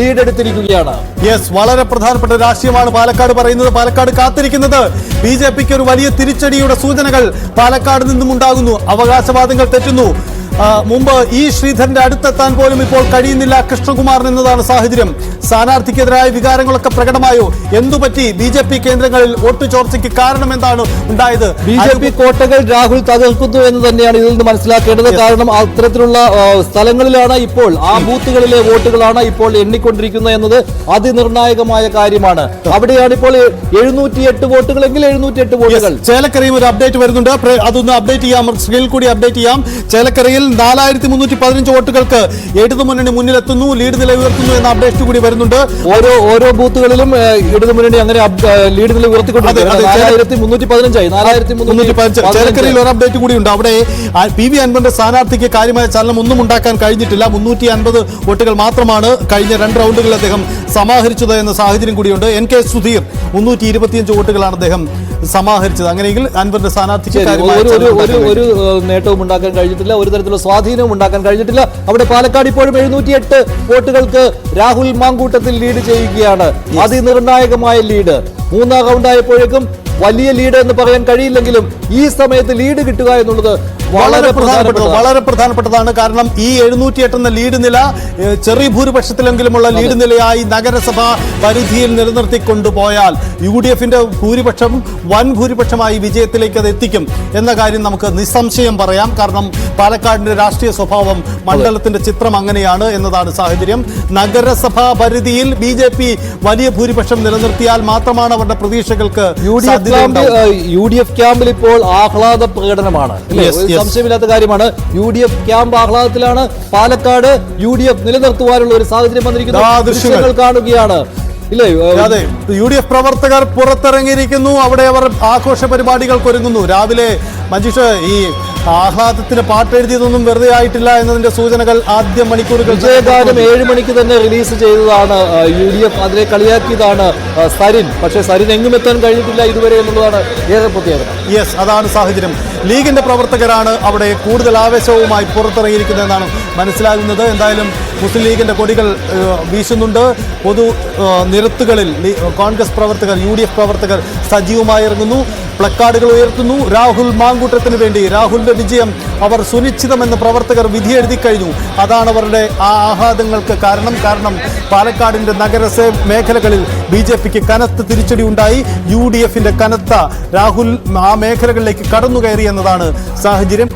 Lead എടുത്തിരിക്കുകയാണ് yes വളരെ പ്രധാനപ്പെട്ട രാഷ്ട്രീയമാണ് പാലക്കാട് പറയുന്നത്. പാലക്കാട് കാത്തിരിക്കുന്നത്. ബി ജെ പിക്ക് ഒരു വലിയ തിരിച്ചടിയുടെ സൂചനകൾ പാലക്കാട് നിന്നും ഉണ്ടാകുന്നു അവകാശവാദങ്ങൾ തെറ്റുന്നു. മുമ്പ് ഇ ശ്രീധരന്റെ അടുത്തെത്താൻ പോലും ഇപ്പോൾ കഴിയുന്നില്ല. കൃഷ്ണകുമാറിന് എന്നതാണ് സാഹചര്യം. സ്ഥാനാർത്ഥിക്കെതിരായ വികാരങ്ങളൊക്കെ പ്രകടമായോ? എന്തുപറ്റി ബി ജെ പി കേന്ദ്രങ്ങളിൽ വോട്ട് ചോർച്ചയ്ക്ക് കാരണം എന്താണ് ഉണ്ടായത്? ബി ജെ പി കോട്ടകൾ രാഹുൽ തകർക്കുന്നു എന്ന് തന്നെയാണ് ഇതിൽ നിന്ന് മനസ്സിലാക്കേണ്ടത്. കാരണം അത്തരത്തിലുള്ള സ്ഥലങ്ങളിലാണ് ഇപ്പോൾ ആ ബൂത്തുകളിലെ വോട്ടുകളാണ് ഇപ്പോൾ എണ്ണിക്കൊണ്ടിരിക്കുന്നത് എന്നത് അതിനിർണായകമായ കാര്യമാണ്. അവിടെയാണ് ഇപ്പോൾ എഴുന്നൂറ്റി എട്ട് വോട്ടുകളെങ്കിൽ എഴുന്നൂറ്റി എട്ട് വോട്ടുകൾ. ചേലക്കരയും ഒരു അപ്ഡേറ്റ് വരുന്നുണ്ട്. അതൊന്ന് അപ്ഡേറ്റ് ചെയ്യാം. സ്ക്രീനിൽ കൂടി അപ്ഡേറ്റ് ചെയ്യാം. ചേലക്കരയിൽ നാലായിരത്തി മുന്നൂറ്റി പതിനഞ്ച് വോട്ടുകൾക്ക് ഇടതു മുന്നണി മുന്നിലെത്തുന്നു ലീഡ് നില ഉയർത്തുന്നു എന്ന അപ്ഡേറ്റ് കൂടി വരുന്നുണ്ട്. ഓരോ ഓരോ ബൂത്തുകളിലും ഏ, ഇടതു മുന്നണി അങ്ങനെ ലീഡ് നില ചേലക്കരയിൽ ഒരു അപ്ഡേറ്റ് കൂടി ഉണ്ട്. അവിടെ പി വി അൻപന്റെ സ്ഥാനാർത്ഥിക്ക് കാര്യമായ ചലനം ഒന്നും ഉണ്ടാക്കാൻ കഴിഞ്ഞിട്ടില്ല. മുന്നൂറ്റി അൻപത് വോട്ടുകൾ മാത്രമാണ് കഴിഞ്ഞ രണ്ട് റൗണ്ടുകളിൽ അദ്ദേഹം സമാഹരിച്ചത് എന്ന സാഹചര്യം കൂടിയുണ്ട്. എൻ കെ സുധീർ മുന്നൂറ്റി ഇരുപത്തിയഞ്ച് വോട്ടുകളാണ് അദ്ദേഹം സമാഹരിച്ചത്. അങ്ങനെയെങ്കിൽ അൻവറിന്റെ സ്ഥാനാർത്ഥിക്ക് ശരി, ഒരു ഒരു നേട്ടവും ഉണ്ടാക്കാൻ കഴിഞ്ഞിട്ടില്ല. ഒരു തരത്തിലുള്ള സ്വാധീനവും ഉണ്ടാക്കാൻ കഴിഞ്ഞിട്ടില്ല. അവിടെ പാലക്കാട് ഇപ്പോഴും എഴുന്നൂറ്റിയെട്ട് വോട്ടുകൾക്ക് രാഹുൽ മാങ്കൂട്ടത്തിൽ ലീഡ് ചെയ്യുകയാണ്. അതിനിർണായകമായ ലീഡ് മൂന്നാം റൗണ്ട് ആയപ്പോഴേക്കും വലിയ ലീഡ് എന്ന് പറയാൻ കഴിയില്ലെങ്കിലും ഈ സമയത്ത് ലീഡ് കിട്ടുക എന്നുള്ളത് വളരെ പ്രധാനപ്പെട്ടത് വളരെ പ്രധാനപ്പെട്ടതാണ്. കാരണം ഈ എഴുന്നൂറ്റി എട്ട് എന്ന ലീഡ് നില ചെറിയ ഭൂരിപക്ഷത്തിലെങ്കിലുമുള്ള ലീഡ് നിലയായി നഗരസഭ പരിധിയിൽ നിലനിർത്തിക്കൊണ്ടുപോയാൽ യു ഡി എഫിന്റെ ഭൂരിപക്ഷം വൻ ഭൂരിപക്ഷമായി വിജയത്തിലേക്ക് അത് എത്തിക്കും എന്ന കാര്യം നമുക്ക് നിസ്സംശയം പറയാം. കാരണം പാലക്കാടിന്റെ രാഷ്ട്രീയ സ്വഭാവം മണ്ഡലത്തിന്റെ ചിത്രം അങ്ങനെയാണ് എന്നതാണ് സാഹചര്യം. നഗരസഭാ പരിധിയിൽ ബി ജെ പി വലിയ ഭൂരിപക്ഷം നിലനിർത്തിയാൽ മാത്രമാണ് അവരുടെ പ്രതീക്ഷകൾക്ക് യു ഡി എഫ് ക്യാമ്പിൽ യു ഡി എഫ് ക്യാമ്പിൽ ഇപ്പോൾ ആഹ്ലാദ പ്രകടനമാണ്. സംശയമില്ലാത്ത കാര്യമാണ്. യു ഡി എഫ് ക്യാമ്പ് ആഹ്ലാദത്തിലാണ് പാലക്കാട് യു ഡി എഫ് നിലനിർത്തുവാനുള്ള ഒരു സാഹചര്യം വന്നിരിക്കുന്നു. ദൃശ്യങ്ങൾ. കാണുകയാണ്. ഇല്ലേ? അതെ യു ഡി എഫ് പ്രവർത്തകർ പുറത്തിറങ്ങിയിരിക്കുന്നു. അവിടെ അവർ ആഘോഷ പരിപാടികൾക്ക് ഒരുങ്ങുന്നു. രാവിലെ മഞ്ജീഷ് ഈ ആഹ്ലാദത്തിന് പാട്ടെഴുതിയതൊന്നും വെറുതെ ആയിട്ടില്ല എന്നതിന്റെ സൂചനകൾ ആദ്യ മണിക്കൂറുകൾ വിജയഗാനം ഏഴ് മണിക്ക് തന്നെ റിലീസ് ചെയ്തതാണ് യു ഡി എഫ് അതിനെ കളിയാക്കിയതാണ് സരിൻ. പക്ഷേ സരിൻ എങ്ങും എത്താൻ കഴിഞ്ഞിട്ടില്ല ഇതുവരെ എന്നുള്ളതാണ് ഏറെ പ്രത്യേകത. യെസ് അതാണ് സാഹചര്യം. ലീഗിന്റെ പ്രവർത്തകരാണ് അവിടെ കൂടുതൽ ആവേശവുമായി പുറത്തിറങ്ങിയിരിക്കുന്നതെന്നാണ് മനസ്സിലാകുന്നത്. എന്തായാലും മുസ്ലിം ലീഗിന്റെ കൊടികൾ വീശുന്നുണ്ട്. പൊതു നിരത്തുകളിൽ കോൺഗ്രസ് പ്രവർത്തകർ യു ഡി എഫ് പ്രവർത്തകർ സജീവമായി ഇറങ്ങുന്നു. പ്ലക്കാർഡുകൾ ഉയർത്തുന്നു. രാഹുൽ മാങ്കൂട്ടത്തിന് വേണ്ടി രാഹുലിന്റെ വിജയം അവർ സുനിശ്ചിതമെന്ന് പ്രവർത്തകർ വിധിയെഴുതി കഴിഞ്ഞു. അതാണ് അവരുടെ ആ ആഹ്ലാദങ്ങൾക്ക് കാരണം. കാരണം പാലക്കാടിന്റെ നഗരസേ മേഖലകളിൽ ബി ജെ പിക്ക് കനത്ത തിരിച്ചടി ഉണ്ടായി. യു ഡി എഫിന്റെ കനത്ത രാഹുൽ ആ മേഖലകളിലേക്ക് കടന്നു കയറി എന്നതാണ് സാഹചര്യം.